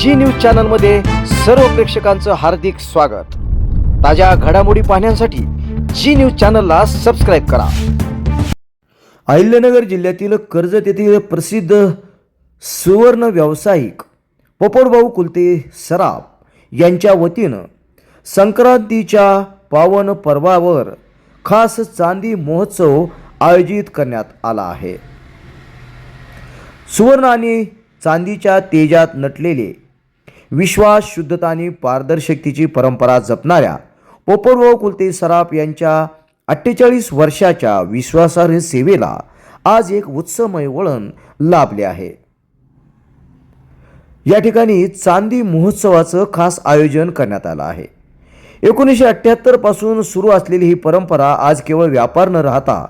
जी news चॅनलमध्ये सर्व प्रेक्षकांचं हार्दिक स्वागत. ताज्या घडामोडी पाहण्यासाठी जी न्यूज चॅनलला सबस्क्राईब करा. अहिल्यानगर जिल्ह्यातील कर्जत येथील प्रसिद्ध सुवर्ण व्यावसायिक पोपटभाऊ कुलते सराफ यांच्या वतीनं संक्रांतीच्या पावन पर्वावर खास चांदी महोत्सव आयोजित करण्यात आला आहे. सुवर्ण आणि चांदीच्या तेजात नटलेले विश्वास शुद्धता आणि पारदर्शकतेची परंपरा जपणाऱ्या पोपटभाऊ कुलते सराफ यांच्या अठ्ठेचाळीस वर्षाच्या विश्वासार्ह सेवेला आज एक उत्सवमय वळण लाभले आहे. या ठिकाणी चांदी महोत्सवाचं खास आयोजन करण्यात आलं आहे. एकोणीसशे अठ्ठ्याहत्तरपासून सुरू असलेली ही परंपरा आज केवळ व्यापार न राहता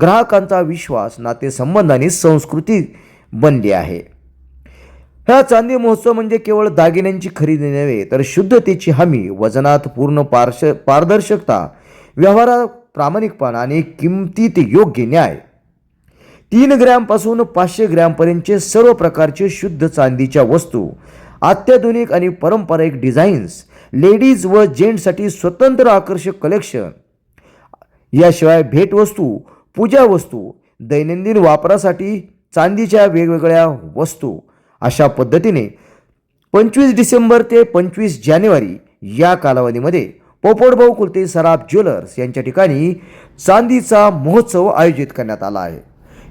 ग्राहकांचा विश्वास नातेसंबंध आणि संस्कृती बनली आहे. हा चांदी महोत्सव म्हणजे केवळ दागिन्यांची खरेदी नव्हे तर शुद्धतेची हमी वजनात पूर्ण पारश पारदर्शकता व्यवहारात प्रामाणिकपणा आणि किमतीत योग्य न्याय. तीन ग्रॅमपासून पाचशे ग्रॅमपर्यंतचे सर्व प्रकारचे शुद्ध चांदीच्या वस्तू अत्याधुनिक आणि पारंपरिक डिझाईन्स लेडीज व जेंट्ससाठी स्वतंत्र आकर्षक कलेक्शन. याशिवाय भेटवस्तू पूजा वस्तू दैनंदिन वापरासाठी चांदीच्या वेगवेगळ्या वस्तू अशा पद्धतीने पंचवीस डिसेंबर ते पंचवीस जानेवारी या कालावधीमध्ये पोपटभाऊ कुलते सराफ ज्वेलर्स यांच्या ठिकाणी चांदीचा महोत्सव आयोजित करण्यात आला आहे.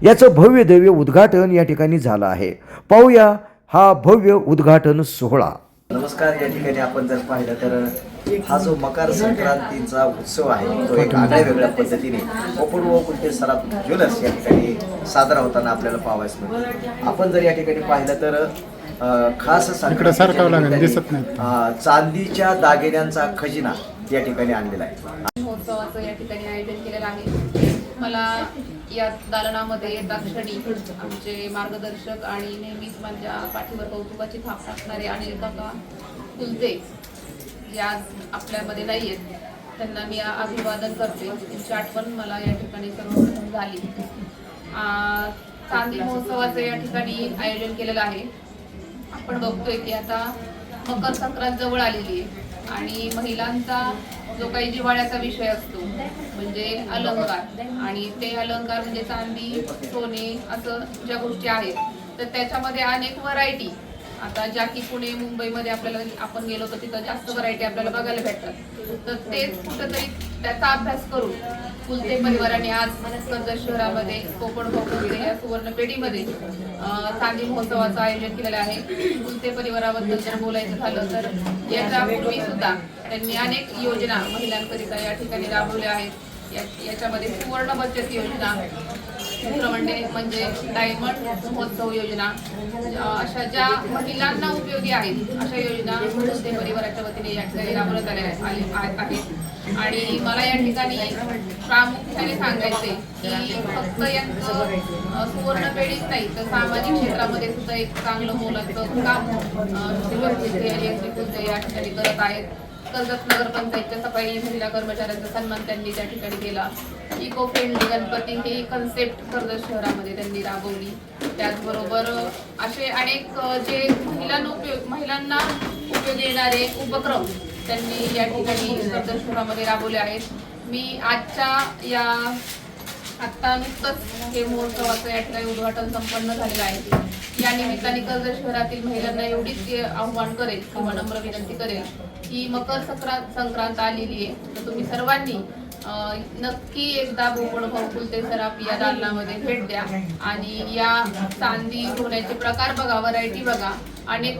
याचं भव्य दैव्य उद्घाटन या ठिकाणी झालं आहे. पाहूया हा भव्य उद्घाटन सोहळा. नमस्कार या ठिकाणी आपण जर पाहिलं तर हा जो मकर संक्रांतीचा उत्सव आहे तो एक आगळ्या वेगळ्या पद्धतीने ओपन व कुलते सराफ ज्वेलर्स या ठिकाणी साजरा होताना आपल्याला पाहावयास मिळतो. आपण जर या ठिकाणी पाहिलं तर अं, खास चांदीच्या दागिन्यांचा खजिना या ठिकाणी आणलेला आहे. महोत्सवाचं या ठिकाणी आयोजन केलेलं आहे. मला या दालनामध्ये येतात क्षणी आमचे मार्गदर्शक आणि नेहमीच माझ्या पाठीवर कौतुकाची थाप टाकणारे अनिल काका कुलते जे आज आपल्यामध्ये नाही आहेत त्यांना मी अभिवादन करते. त्यांची आठवण मला या ठिकाणी सर्वप्रथम झाली. चांदी महोत्सवाचं या ठिकाणी आयोजन केलेलं आहे. आपण बघतोय की आता मकर संक्रांत जवळ आलेली आहे. आणि महिलांचा जो काही जिव्हाळ्याचा विषय असतो म्हणजे अलंकार. आणि ते अलंकार म्हणजे चांदी सोने असं ज्या गोष्टी आहेत तर त्याच्यामध्ये अनेक व्हरायटी आता ज्या की पुणे मुंबईमध्ये आपल्याला आपण गेलो तर तिथं जास्त व्हरायटी आपल्याला बघायला भेटतात. तर तेच कुठंतरी त्याचा अभ्यास करून कुलते परिवाराने आज कर्जत शहरामध्ये कोकण कोकण या सुवर्ण पेढीमध्ये चांदी महोत्सवाचं आयोजन केलेलं आहे. कुलते परिवाराबद्दल जर बोलायचं झालं तर याच्यापूर्वी सुद्धा त्यांनी अनेक योजना महिलांकरिता या ठिकाणी राबवल्या आहेत. याच्यामध्ये सुवर्ण बचत योजना दुसरं म्हणजे डायमंड महोत्सव योजना अशा ज्या महिलांना उपयोगी आहेत अशा योजना ते परिवाराच्या वतीने या ठिकाणी राबवण्यात आल्या आहेत. आणि मला या ठिकाणी प्रामुख्याने सांगायचे की फक्त यांचं सुवर्ण पेढीच नाही तर सामाजिक क्षेत्रामध्ये सुद्धा एक चांगलं मोलाचं काम या ठिकाणी करत आहेत. कर्जत नगर पंचायतच्या सफाई महिला कर्मचाऱ्यांचा सन्मान त्यांनी त्या ठिकाणी केला. इको फ्रेंडली गणपती ही कन्सेप्ट कर्जत शहरामध्ये त्यांनी राबवली. त्याचबरोबर असे अनेक जे महिलांना उपयोग महिलांना उपयोगी येणारे उपक्रम त्यांनी या ठिकाणी कर्जत शहरामध्ये राबवले आहेत. मी आजच्या या आत्ता नुकतंच हे महोत्सवाचं या ठिकाणी उद्घाटन संपन्न झालेलं आहे. या निमित्ताने कर्जत शहरातील महिलांना एवढीच आव्हान करेल किंवा नम्र विनंती करेल की मकर संक्रांत संक्रांत आलेली आहे. तर तुम्ही सर्वांनी नक्की एकदा बोबड भाऊ कुलते सराफ या दालनामध्ये भेट द्या. आणि या चांदी होण्याचे प्रकार बघा व्हरायटी बघा. अनेक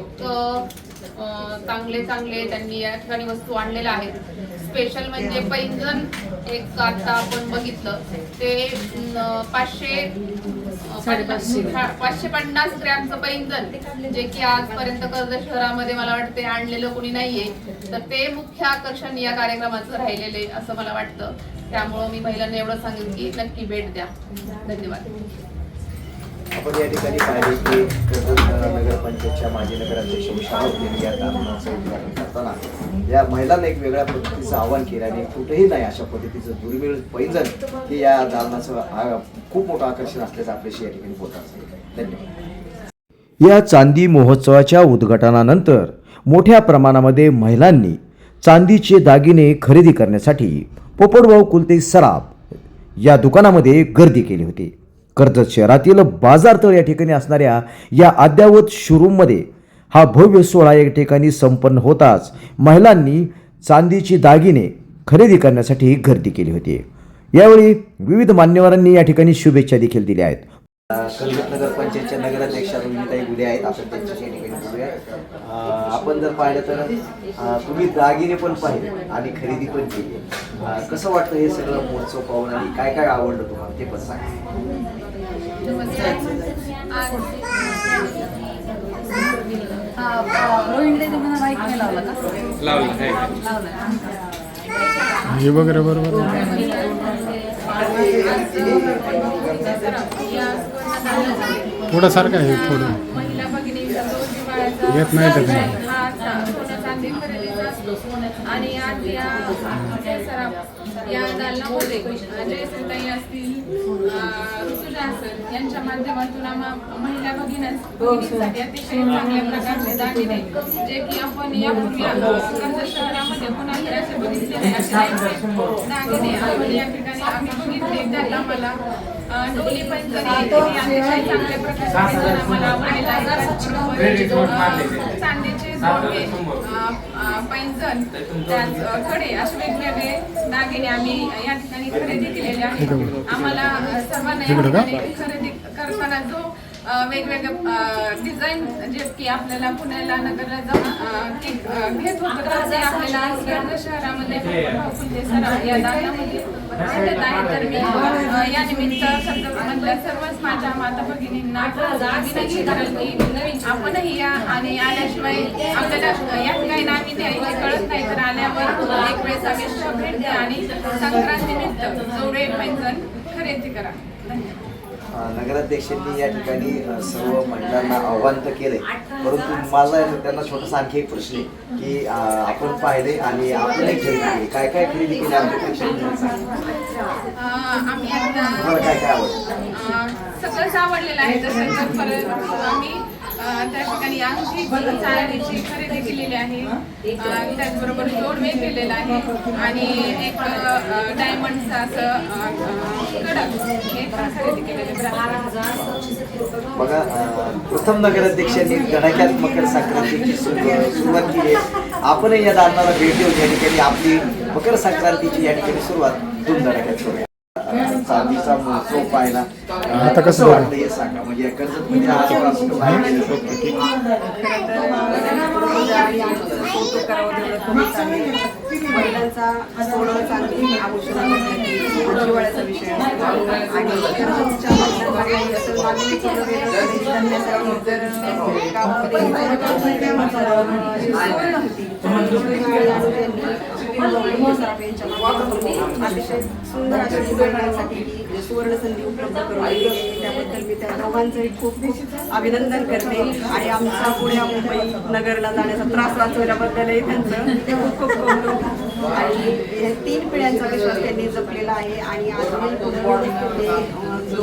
चांगले चांगले त्यांनी या ठिकाणी वस्तू आणलेल्या आहेत. स्पेशल म्हणजे पैंजण एक आता आपण बघितलं. ते पाचशे पाचशे पन्नास ग्रॅमचं पैंजण जे की आजपर्यंत कर्जत शहरामध्ये मला वाटते आणलेलं कोणी नाहीये तर ते मुख्य आकर्षण या कार्यक्रमाचं राहिलेले असं मला वाटतं. त्यामुळं मी महिलांना एवढं सांगेन की नक्की भेट द्या. धन्यवाद. आपण या ठिकाणी पाहिले की नगरपंचायतच्या माजी नगराध्यक्ष उषा यांनी या दालनाचं उद्घाटन करताना या महिलांना एक वेगळ्या पद्धतीचं आव्हान केलं आणि कुठेही नाही अशा पद्धतीचं दुर्मिळ पैंजण हे या दालनाचं खूप मोठं आकर्षण असल्याचं आपल्याशी या ठिकाणी बोलतात धन्यवाद. या चांदी महोत्सवाच्या उद्घाटनानंतर मोठ्या प्रमाणामध्ये महिलांनी चांदीचे दागिने खरेदी करण्यासाठी पोपटभाऊ कुलते सराफ या दुकानामध्ये गर्दी केली होती. कर्जत शहरातील बाजारतळ या ठिकाणी असणाऱ्या या अद्यावत शोरूममध्ये हा भव्य सोहळा या ठिकाणी संपन्न होताच महिलांनी चांदीची दागिने खरेदी करण्यासाठी गर्दी केली होती. यावेळी विविध मान्यवरांनी या ठिकाणी शुभेच्छा देखील दिल्या आहेत. कर्जत नगर पंचायतच्या नगराध्यक्षा रुमिताई गुले आहेत. आपण त्यांच्याशी ठिकाणी बोलूया. आपण जर पाहिलं तर तुम्ही दागिने पण पाहिले आणि खरेदी पण केली. कसं वाटतं हे सगळं महोत्सव पाहून आणि काय काय आवडलं तुम्हाला ते पण सांगा. हे वगैरे बरोबर थोडं सारखं आहे थोडं. येत नाही. आणि आज या सराफ या दालनामध्ये जयश्रीताई असतील ऋतुजा असेल यांच्या माध्यमातून आम्हा महिला भगिनी भगिनींसाठी अतिशय चांगल्या प्रकारचे दागिने जे की आपण यापूर्वी कर्जत शहरामध्ये कोणाकडे असे बघितले नाही असे दागिने आपण या ठिकाणी आम्ही बघितले. त्यात आम्हाला अं, डोली पैंजण अतिशय चांगल्या प्रकारचे आम्हाला चांदीचे पैंजणकडे असे वेगवेगळे दागिने आम्ही या ठिकाणी खरेदी केलेले आहेत. आम्हाला सर्वांना या ठिकाणी खरेदी करताना जो वेगवेगळे डिझाईन जे की आपल्याला पुण्याला नगरला जाऊन घेत होतं आपल्याला शहरामध्ये भाऊ फुले सराफ या दालनामध्ये भेटत आहे तर मी या निमित्त कर्जतमधल्या सर्वच माझ्या माता भगिनींना विनंती करेल की आपणही या आणि आल्याशिवाय आपल्याला या ठिकाणी द्यायची कळत नाही तर आल्यावर एक वेळेस अवश्य भेट द्या आणि संक्रांतीनिमित्त जोडे पैंजण खरेदी करा. धन्यवाद. नगराध्यक्षांनी या ठिकाणी सर्व महिलांना आव्हान तर केलंय. परंतु माझा त्यांना छोटासा आणखी एक प्रश्न आहे की आपण पाहिले आणि आपणही खरेदी केली काय काय खरेदी केली आमच्या काय काय आवडलं सगळंच आवडलेलं आहे त्या ठिकाणी अंगठी चांदीची खरेदी केलेली आहे. त्याचबरोबर जोडवे केलेला आहे. आणि एक डायमंडचं असं कडक हे पण खरेदी बघा प्रथम नगराध्यक्षांनी गणक्यात मकर संक्रांतीची सुरुवात केली आपणही या दालनाला भेट देऊन या ठिकाणी आपली मकर संक्रांतीची या ठिकाणी सुरुवात दोन गणक्यात करूया. चांदीचा महोत्सव पाहिला अं, आता कसं हे सांगा म्हणजे कर्जत म्हणजे. आणि महिलांचा चांगली आभूषण विषय कर्जतच्या गावामध्ये अतिशय सुंदर अशा सुधारणांसाठी ही सुवर्ण संधी उपलब्ध करून त्याबद्दल मी त्या दोघांचंही खूप खूप अभिनंदन करते आणि आमचा पुण्या मुंबई नगरला जाण्याचा त्रास वाचवल्याबद्दलही त्यांचं ते खूप खूप कौतुक आणि तीन पिढ्यांचा विश्वास त्यांनी जपलेला आहे आणि अजूनही पुढे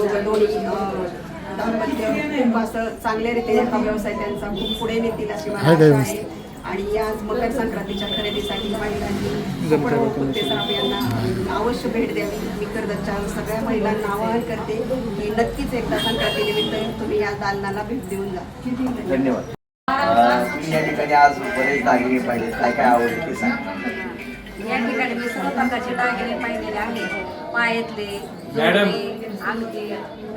ते दोन्ही दाम्पत्य खूप असं चांगल्या रीतीने हा व्यवसाय त्यांचा खूप पुढे नेतील अशी मला आहे आणि आज मकर संक्रांतीच्या खरेदीसाठी महिलांनी कुत्ते सराफ यांना अवश्य भेट द्यावी. मी कर्जतच्या सगळ्या महिलांना आवाहन करते की नक्कीच एकदा संक्रांतीनिमित्त तुम्ही या दालनाला भेट देऊन जा. धन्यवाद. तुम्ही या ठिकाणी आज बरेच दागिने पाहिले काय काय आवडले ते सांगा. या ठिकाणी मी सर्व प्रकारचे दागिने पाहिलेले आहेत. पायातले अंगठी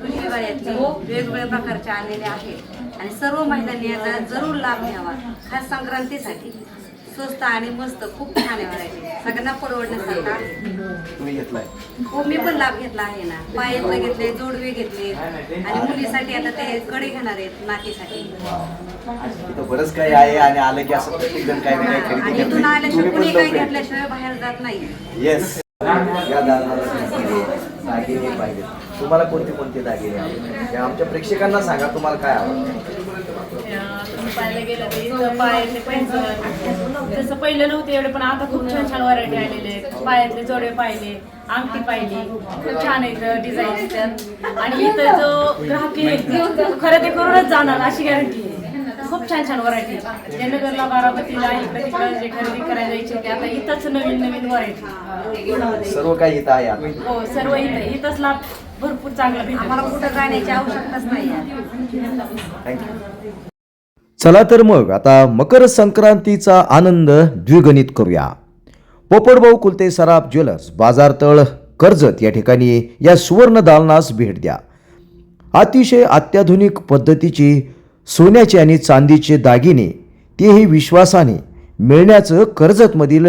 वेगवेगळ्या प्रकारचे आलेले आहेत. आणि सर्व महिलांनी याचा जरूर लाभ घ्यावा. खास संक्रांतीसाठी. स्वस्त आणि मस्त खूप छान आहे व्हरायटी. सगळ्यांना परवडण्यासारखं. आहे हो मी पण लाभ घेतला आहे ना. पायातले घेतले जोडवे घेतले. आणि मुलीसाठी आता ते कडे घेणार आहेत नातीसाठी. बरंच काही आहे आणि आलं की असं प्रत्येक जण काही ना काही आणि खरेदी इथून करते आल्याशिवाय कुणी काही लवकर घेतल्याशिवाय बाहेर जात नाही. येस या दालनाला तुम्हाला कोणते कोणते दागिने आवडले हे आमच्या प्रेक्षकांना सांगा तुम्हाला काय आवडतं? पाहायला गेलं तर इथं पायातले पैंजण तसं पहिलं नव्हते एवढे पण आता खूप छान छान व्हरायटी आलेले आहेत. पायातले जोडे पाहिले अंगठी पाहिली खूप छान आहेत डिझाईन त्यात आणि इथं जो ग्राहक येईल खरेदी करूनच जाणार अशी गॅरंटी आहे. खूप छान छान व्हरायटी जयनगरला बारामतीला इकडे तिकडे जे खरेदी करायला होते आता इथंच नवीन नवीन व्हरायटी सर्व काही इथं आहे हो सर्व इथं इथंच लाभ भरपूर चांगला आम्हाला कुठं जाण्याची आवश्यकताच नाही चला तर मग आता मकर संक्रांतीचा आनंद द्विगणित करूया. पोपटभाऊ कुलते सराफ ज्वेलर्स बाजारतळ कर्जत या ठिकाणी या सुवर्ण दालनास भेट द्या. अतिशय अत्याधुनिक पद्धतीची सोन्याचे आणि चांदीचे दागिने तेही विश्वासाने मिळण्याचं कर्जतमधील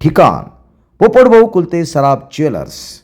ठिकाण. पोपटभाऊ कुलते सराफ ज्वेलर्स.